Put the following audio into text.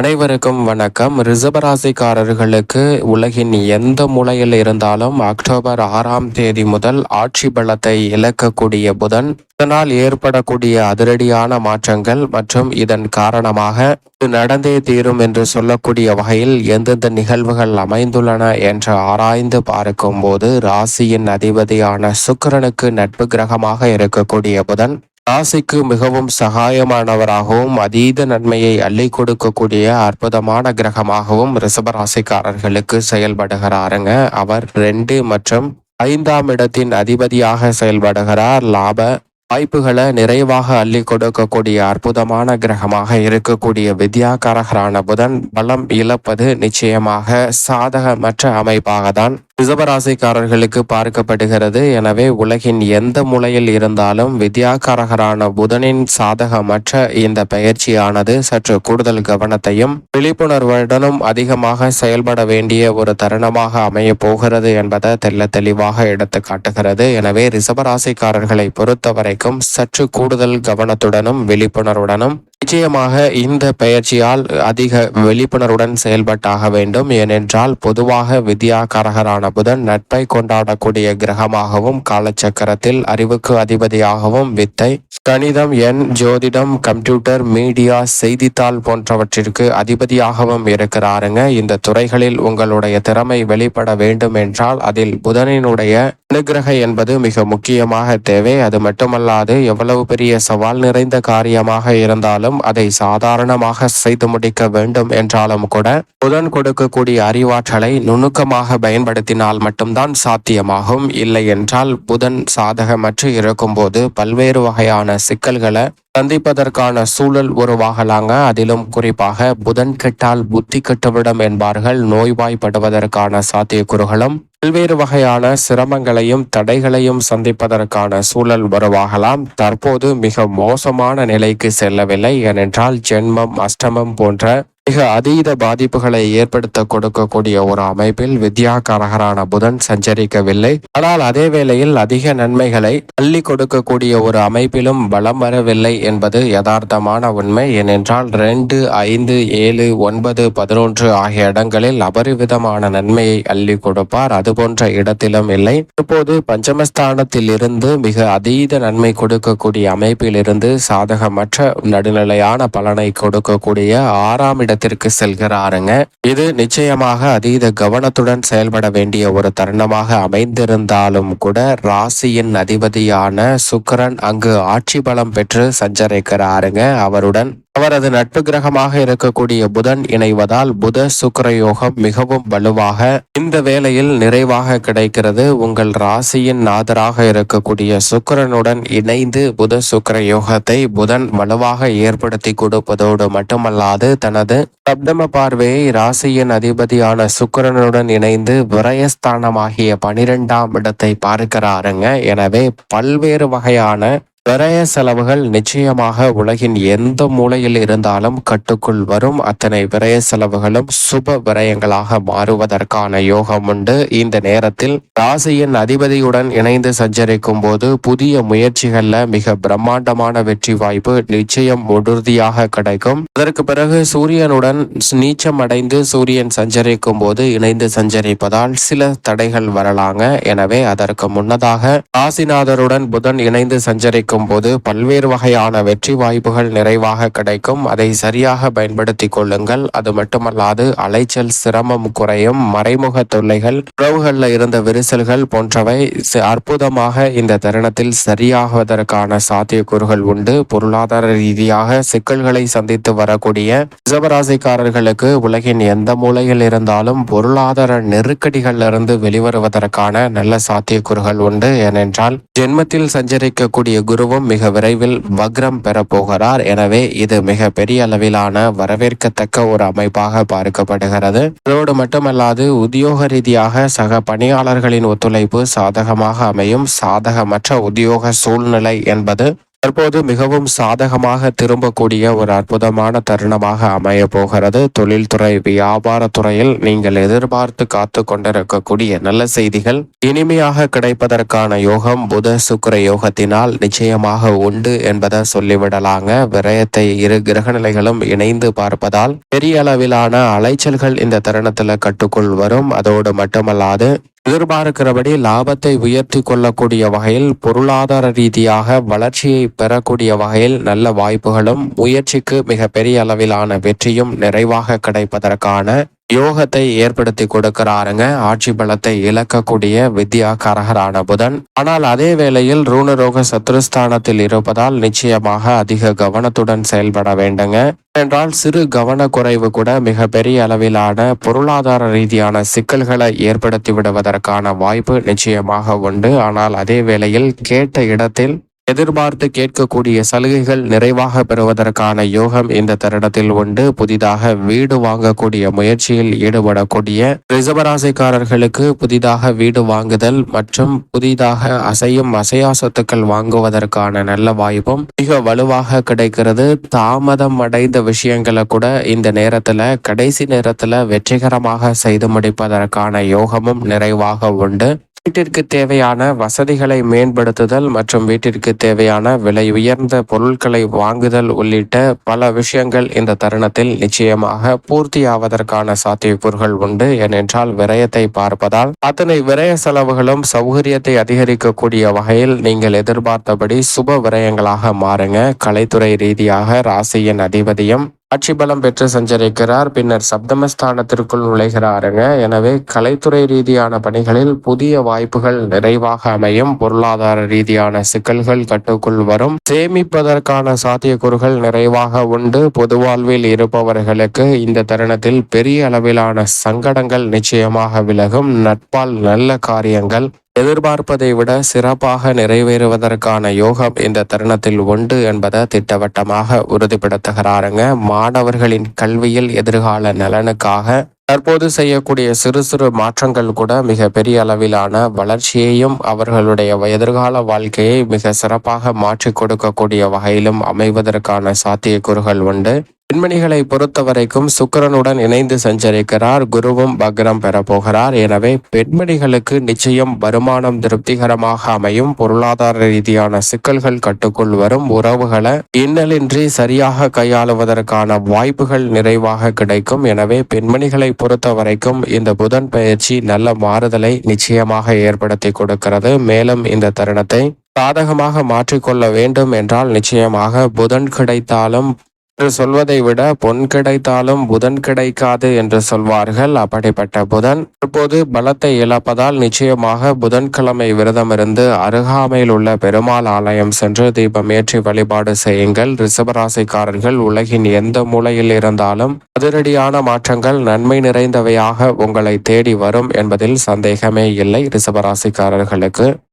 அனைவருக்கும் வணக்கம். ரிசபராசிக்காரர்களுக்கு உலகின் எந்த மூலையில் இருந்தாலும் அக்டோபர் ஆறாம் தேதி முதல் ஆட்சி பலத்தை இழக்கக்கூடிய புதன். இதனால் ஏற்படக்கூடிய அதிரடியான மாற்றங்கள் மற்றும் இதன் காரணமாக இது நடந்தே தீரும் என்று சொல்லக்கூடிய வகையில் எந்தெந்த நிகழ்வுகள் அமைந்துள்ளன என்று ஆராய்ந்து பார்க்கும் போது ராசியின் அதிபதியான சுக்கிரனுக்கு நட்பு கிரகமாக இருக்கக்கூடிய புதன். ராசிக்கு மிகவும் சகாயமானவராகவும் அதீத நன்மையை அள்ளி கொடுக்கக்கூடிய அற்புதமான கிரகமாகவும் ரிஷபராசிக்காரர்களுக்கு செயல்படுகிறாருங்க. அவர் ரெண்டு மற்றும் ஐந்தாம் இடத்தின் அதிபதியாக செயல்படுகிறார். லாப வாய்ப்புகளை நிறைவாக அள்ளி கொடுக்கக்கூடிய அற்புதமான கிரகமாக இருக்கக்கூடிய வித்யாகாரகரான புதன் பலம் இழப்பது நிச்சயமாக சாதகமற்ற அமைப்பாக தான் ரிசபராசிக்காரர்களுக்கு பார்க்கப்படுகிறது. எனவே உலகின் எந்த மூலையில் இருந்தாலும் வித்யாகாரகரான புதனின் சாதகமற்ற இந்த பயிற்சியானது சற்று கூடுதல் கவனத்தையும் விழிப்புணர்வுடனும் அதிகமாக செயல்பட வேண்டிய ஒரு தருணமாக அமைய போகிறது என்பதை தெல்ல தெளிவாக எடுத்து காட்டுகிறது. எனவே ரிசபராசிக்காரர்களை பொறுத்தவரைக்கும் சற்று கூடுதல் கவனத்துடனும் விழிப்புணர்வுடனும் நிச்சயமாக இந்த பயிற்சியால் அதிக விழிப்புணர்வுடன் செயல்பட்டாக வேண்டும். ஏனென்றால் பொதுவாக வித்யாகாரகரான புதன் நட்பை கொண்டாடக்கூடிய கிரகமாகவும் காலச்சக்கரத்தில் அறிவுக்கு அதிபதியாகவும் வித்தை கணிதம் எண் ஜோதிடம் கம்ப்யூட்டர் மீடியா செய்தித்தாள் போன்றவற்றிற்கு அதிபதியாகவும் இருக்கிறாருங்க. இந்த துறைகளில் உங்களுடைய திறமை வெளிப்பட வேண்டும் என்றால் அதில் புதனினுடைய அனுகிரக என்பது மிக முக்கியமாக தேவை. அது மட்டுமல்லாது எவ்வளவு பெரிய சவால் நிறைந்த காரியமாக இருந்தாலும் அதை சாதாரணமாக செய்து முடிக்க வேண்டும் என்றாலும் கூட புதன் கொடுக்கக்கூடிய அறிவாற்றலை நுணுக்கமாக பயன்படுத்தினால் மட்டும்தான் சாத்தியமாகும். இல்லை என்றால் புதன் சாதகமற்று இருக்கும்போது பல்வேறு வகையான சிக்கல்களை சந்திப்பதற்கான சூழல் உருவாகலாங்க. அதிலும் குறிப்பாக புதன் கெட்டால் புத்தி கெட்டுவிடும் என்பார்கள். நோய்வாய்ப்படுவதற்கான சாத்தியக்கூறுகளும் பல்வேறு வகையான சிரமங்களையும் தடைகளையும் சந்திப்பதற்கான சூழல் உருவாகலாம். தற்போது மிக மோசமான நிலைக்கு செல்லவில்லை. ஏனென்றால் ஜென்மம் அஷ்டமம் போன்ற மிக அதீத பாதிப்புகளை ஏற்படுத்த கொடுக்கக்கூடிய ஒரு அமைப்பில் வித்யாகாரகரான புதன் சஞ்சரிக்கவில்லை. ஆனால் அதே வேளையில் அதிக நன்மைகளை அள்ளி கொடுக்கக்கூடிய ஒரு அமைப்பிலும் பலம் வரவில்லை என்பது யதார்த்தமான உண்மை. ஏனென்றால் ரெண்டு ஐந்து ஏழு ஒன்பது பதினொன்று ஆகிய இடங்களில் அபரிவிதமான நன்மையை அள்ளி கொடுப்பார். அதுபோன்ற இடத்திலும் இல்லை. இப்போது பஞ்சமஸ்தானத்தில் இருந்து மிக அதீத நன்மை கொடுக்கக்கூடிய அமைப்பில் இருந்து சாதகமற்ற நடுநிலையான பலனை கொடுக்கக்கூடிய ஆறாம் இட இடத்திற்கு செல்கிறாருங்க. இது நிச்சயமாக அதீத கவனத்துடன் செயல்பட வேண்டிய ஒரு தருணமாக அமைந்திருந்தாலும் கூட ராசியின் அதிபதியான சுக்கரன் அங்கு ஆட்சி பலம் பெற்று சஞ்சரிக்கிறாருங்க. அவருடன் அவரது நட்பு கிரகமாக இருக்கக்கூடிய புதன் இணைவதால் புத சுக்கர யோகம் மிகவும் வலுவாக இந்த வேளையில் நிறைவாக கிடைக்கிறது. உங்கள் ராசியின் நாதராக இருக்கக்கூடிய சுக்கரனுடன் இணைந்து புத சுக்கர யோகத்தை புதன் வலுவாக ஏற்படுத்தி கொடுப்பதோடு மட்டுமல்லாது தனது சப்தம பார்வையை ராசியின் அதிபதியான சுக்கரனுடன் இணைந்து விரயஸ்தானமாகிய பனிரெண்டாம் இடத்தை பார்க்கிறாருங்க. எனவே பல்வேறு வகையான விரய செலவுகள் நிச்சயமாக உலகின் எந்த மூலையில் இருந்தாலும் கட்டுக்குள் வரும். அத்தனை விரய செலவுகளும் சுப விரயங்களாக மாறுவதற்கான யோகம் உண்டு. இந்த நேரத்தில் ராசியின் அதிபதியுடன் இணைந்து சஞ்சரிக்கும் போது புதிய முயற்சிகள்ல மிக பிரம்மாண்டமான வெற்றி வாய்ப்பு நிச்சயம் உறுதியாக கிடைக்கும். அதற்கு பிறகு சூரியனுடன் நீச்சம் அடைந்து சூரியன் சஞ்சரிக்கும் போது இணைந்து சஞ்சரிப்பதால் சில தடைகள் வரலாங்க. எனவே அதற்கு முன்னதாக ராசிநாதருடன் புதன் இணைந்து சஞ்சரிக்கும் இருக்கும் போது பல்வேறு வகையான வெற்றி வாய்ப்புகள் நிறைவாக கிடைக்கும். அதை சரியாக பயன்படுத்திக் கொள்ளுங்கள். அது மட்டுமல்லாது அலைச்சல் சிரமம் குறையும். மறைமுக தொல்லைகள் உறவுகளில் இருந்த விரிசல்கள் போன்றவை அற்புதமாக இந்த தருணத்தில் சரியாகுவதற்கான சாத்தியக்கூறுகள் உண்டு. பொருளாதார ரீதியாக சிக்கல்களை சந்தித்து வரக்கூடிய ரிசவராசிக்காரர்களுக்கு உலகின் எந்த மூலையில் இருந்தாலும் பொருளாதார நெருக்கடிகளிலிருந்து வெளிவருவதற்கான நல்ல சாத்தியக்கூறுகள் உண்டு. ஏனென்றால் ஜென்மத்தில் சஞ்சரிக்கக்கூடிய குரு குருவும் மிக விரைவில் வக்ரம் பெறப்போகிறார் எனவே இது மிக பெரிய அளவிலான வரவேற்கத்தக்க ஒரு அமைப்பாக பார்க்கப்படுகிறது. அதோடு மட்டுமல்லாது உத்தியோக ரீதியாக சக பணியாளர்களின் ஒத்துழைப்பு சாதகமாக அமையும். சாதகமற்ற உத்தியோக சூழ்நிலை என்பது தற்போது மிகவும் சாதகமாக திரும்பக்கூடிய ஒரு அற்புதமான தருணமாக அமைய போகிறது. தொழில்துறை வியாபார துறையில் நீங்கள் எதிர்பார்த்து காத்து கொண்டிருக்கக்கூடிய நல்ல செய்திகள். இனிமையாக கிடைப்பதற்கான யோகம் புத சுக்கிர யோகத்தினால் நிச்சயமாக உண்டு என்பதை சொல்லிவிடலாங்க. விரயத்தை இரு கிரகநிலைகளும் இணைந்து பார்ப்பதால் பெரிய அளவிலான அலைச்சல்கள் இந்த தருணத்துல கட்டுக்குள் வரும். அதோடு மட்டுமல்லாது எதிர்பார்க்கிறபடி லாபத்தை உயர்த்தி கொள்ளக்கூடிய வகையில் பொருளாதார ரீதியாக வளர்ச்சியை பெறக்கூடிய வகையில் நல்ல வாய்ப்புகளும் முயற்சிக்கு மிக பெரிய அளவிலான வெற்றியும் நிறைவாக கிடைப்பதற்கான யோகத்தை ஏற்படுத்தி கொடுக்கிறாருங்க. ஆட்சி பலத்தை இழக்கக்கூடிய வித்யாகாரகரான புதன். ஆனால் அதே வேளையில் ரூணரோக சத்ருஸ்தானத்தில் இருப்பதால் நிச்சயமாக அதிக கவனத்துடன் செயல்பட வேண்டுங்க. என்றால் சிறு கவன குறைவு கூட மிகப்பெரிய அளவிலான பொருளாதார ரீதியான சிக்கல்களை ஏற்படுத்தி விடுவதற்கான வாய்ப்பு நிச்சயமாக உண்டு. ஆனால் அதே வேளையில் கேட்ட இடத்தில் எதிர்பார்த்து கேட்கக்கூடிய சலுகைகள் நிறைவாக பெறுவதற்கான யோகம் இந்த தருணத்தில் உண்டு. புதிதாக வீடு வாங்கக்கூடிய முயற்சியில் ஈடுபடக்கூடிய ரிசவராசிக்காரர்களுக்கு புதிதாக வீடு வாங்குதல் மற்றும் புதிதாக அசையும் அசையா சொத்துக்கள் வாங்குவதற்கான நல்ல வாய்ப்பும் மிக வலுவாக கிடைக்கிறது. தாமதம் அடைந்த விஷயங்களை கூட இந்த நேரத்துல கடைசி நேரத்துல வெற்றிகரமாக செய்து முடிப்பதற்கான யோகமும் நிறைவாக உண்டு. வீட்டிற்கு தேவையான வசதிகளை மேம்படுத்துதல் மற்றும் வீட்டிற்கு தேவையான விலை உயர்ந்த பொருட்களை வாங்குதல் உள்ளிட்ட பல விஷயங்கள் இந்த தருணத்தில் நிச்சயமாக பூர்த்தியாவதற்கான சாத்தியக்கூறுகள் உண்டு. ஏனென்றால் விரயத்தை பார்ப்பதால் அத்தனை விரய செலவுகளும் சௌகரியத்தை அதிகரிக்கக்கூடிய வகையில் நீங்கள் எதிர்பார்த்தபடி சுப விரயங்களாக மாறுங்க. கலைத்துறை ரீதியாக ராசியின் அதிபதியும் ஆட்சி பலம் பெற்று சஞ்சரிக்கிறார். பின்னர் சப்தமஸ்தானத்திற்குள் நுழைகிறாருங்க. எனவே கலைத்துறை ரீதியான பணிகளில் புதிய வாய்ப்புகள் நிறைவாக அமையும். பொருளாதார ரீதியான சிக்கல்கள் கட்டுக்குள் வரும். சேமிப்பதற்கான சாத்தியக்கூறுகள் நிறைவாக உண்டு. பொது வாழ்வில் இருப்பவர்களுக்கு இந்த தருணத்தில் பெரிய அளவிலான சங்கடங்கள் நிச்சயமாக விலகும். நட்பால் நல்ல காரியங்கள் எதிர்பார்ப்பதை விட சிறப்பாக நிறைவேறுவதற்கான யோகம் இந்த தருணத்தில் உண்டு என்பதை திட்டவட்டமாக உறுதிப்படுத்துகிறாருங்க. மாணவர்களின் கல்வியில் எதிர்கால நலனுக்காக தற்போது செய்யக்கூடிய சிறு சிறு மாற்றங்கள் கூட மிக பெரிய அளவிலான வளர்ச்சியையும் அவர்களுடைய எதிர்கால வாழ்க்கையை மிக சிறப்பாக மாற்றி கொடுக்கக்கூடிய வகையிலும் அமைவதற்கான சாத்தியக்கூறுகள் உண்டு. பெண்மணிகளை பொறுத்த வரைக்கும் சுக்கரனுடன் இணைந்து சஞ்சரிக்கிறார். குருவும் பக்ரம் பெறப்போகிறார் எனவே பெண்மணிகளுக்கு நிச்சயம் வருமானம் திருப்திகரமாக அமையும். பொருளாதார ரீதியான சிக்கல்கள் கட்டுக்குள் வரும். உறவுகளை இன்னலின்றி சரியாக கையாளுவதற்கான வாய்ப்புகள் நிறைவாக கிடைக்கும். எனவே பெண்மணிகளை பொறுத்த வரைக்கும் இந்த புதன் பயிற்சி நல்ல மாறுதலை நிச்சயமாக ஏற்படுத்தி கொடுக்கிறது. மேலும் இந்த தருணத்தை சாதகமாக மாற்றிக்கொள்ள வேண்டும் என்றால் நிச்சயமாக புதன் கிடைத்தாலும் என்று சொல்வதை விட பொன் கிடைத்தாலும் புதன் கிடைக்காது என்று சொல்வார்கள். அப்படிப்பட்ட புதன் தற்போது பலத்தை இழப்பதால் நிச்சயமாக புதன்கிழமை விரதமிருந்து அருகாமையில் உள்ள பெருமாள் ஆலயம் சென்று தீபம் ஏற்றி வழிபாடு செய்யுங்கள். ரிஷபராசிக்காரர்கள் உலகின் எந்த மூலையில் இருந்தாலும் அதிரடியான மாற்றங்கள் நன்மை நிறைந்தவையாக உங்களை தேடி வரும் என்பதில் சந்தேகமே இல்லை. ரிஷபராசிக்காரர்களுக்கு